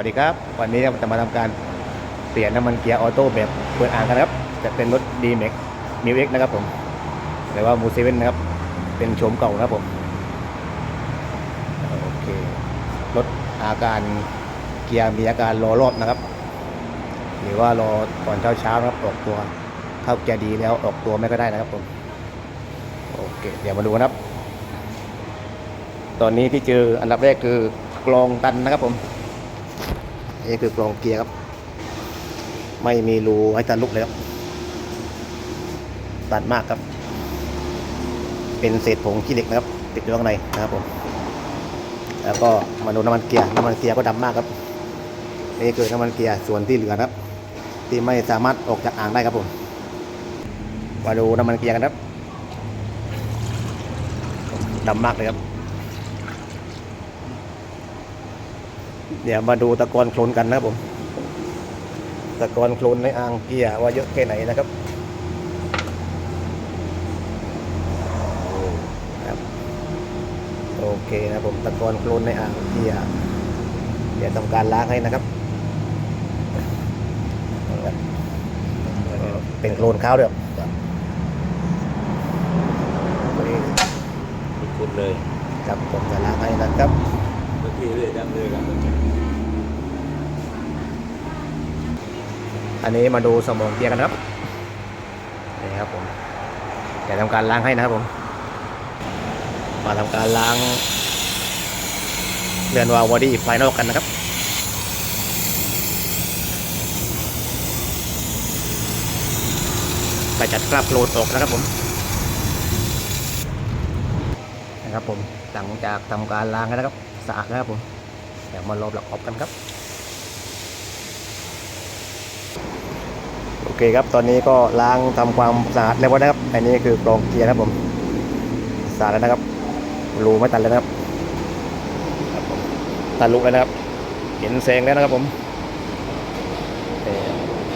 สวัสดีครับ วันนี้เราจะมาทำการเปลี่ยนน้ำมันเกียร์ออโต้แบบเปิดอ่างกันะครับ จะเป็นรถ d m a x m i w X นะครับผมหรือว่ามูเซเว่นนะครับ เป็นโฉมเก่านะครับผมโอเครถอาการเกียร์มีอาการรอรอบนะครับ หรือว่ารอก่อนเช้าเช้านะครับออกตัวเข้าเกียร์ดีแล้วออกตัวไม่ก็ได้นะครับผมโอเคเดี๋ยวมาดูนะครับ ตอนนี้ที่เจออันดับแรกคือกลองตันนะครับผม นี่คือกลองเกียร์ครับ ไม่มีรูให้ตันลุกเลยครับ ตันมากครับ เป็นเศษผงขี้เหล็กนะครับ ติดอยู่ข้างในนะครับผม แล้วก็มาดูน้ำมันเกียร์ น้ำมันเกียร์ก็ดำมากครับ นี่คือน้ำมันเกียร์ส่วนที่เหลือนะครับ ที่ไม่สามารถออกจากอ่างได้ครับผม มาดูน้ำมันเกียร์กันครับดำมากเลยครับ เดี๋ยวมาดูตะกอนโคลนกันนะครับผม ตะกอนโคลนในอ่างเกียร์ว่าเยอะแค่ไหนนะครับครับโอเคนะครับผมตะกอนโคลนในอ่างเกียร์เดี๋ยวทำการล้างให้นะครับนะครับเป็นโคลนขาวด้วยครับนี่ขุดเลยครับผมจะล้างให้นะครับ เมื่อกี้เลยจำเลยครับอันนี้มาดูสมองเกียกันครับนี่ครับผมจะทำการล้างให้นะครับผม มาทำการล้างเรือนวาลวอดี้ภายนอกกันนะครับไปจัดกราบโคลนออกนะครับผม นะครับผมหลังจากทำการล้างแล้วนะครับ สะอาดแล้วครับผมเดี๋ยวมาลบหลักออบกันครับ โอเคครับ ตอนนี้ก็ล้างทำความสะอาดแล้วนะครับ อันนี้คือกรองเกียร์นะครับผมสะอาดแล้วนะครับ รูไม่ตันแล้วนะครับตันลุกแล้วนะครับ เห็นแสงแล้วนะครับผม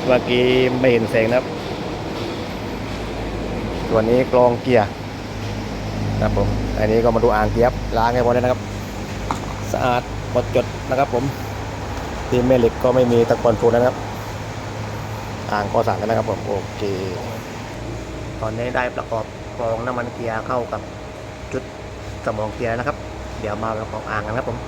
เมื่อกี้ไม่เห็นแสงนะครับส่วนี้กรองเกียร์นะครับผม อันนี้ก็มาดูอ่างเกียร์ล้างให้พอแล้วนะครับ สะอาดหมดจดนะครับผมทีมแม่เหล็กก็ไม่มีตะกอนฟูนะครับ อ่างก็สั่งกันนะครับผมโอเค ตอนนี้ได้ประกอบกองน้ำมันเกียร์เข้ากับจุดสมองเกียร์นะครับ เดี๋ยวมาประกอบอ่างกันครับผม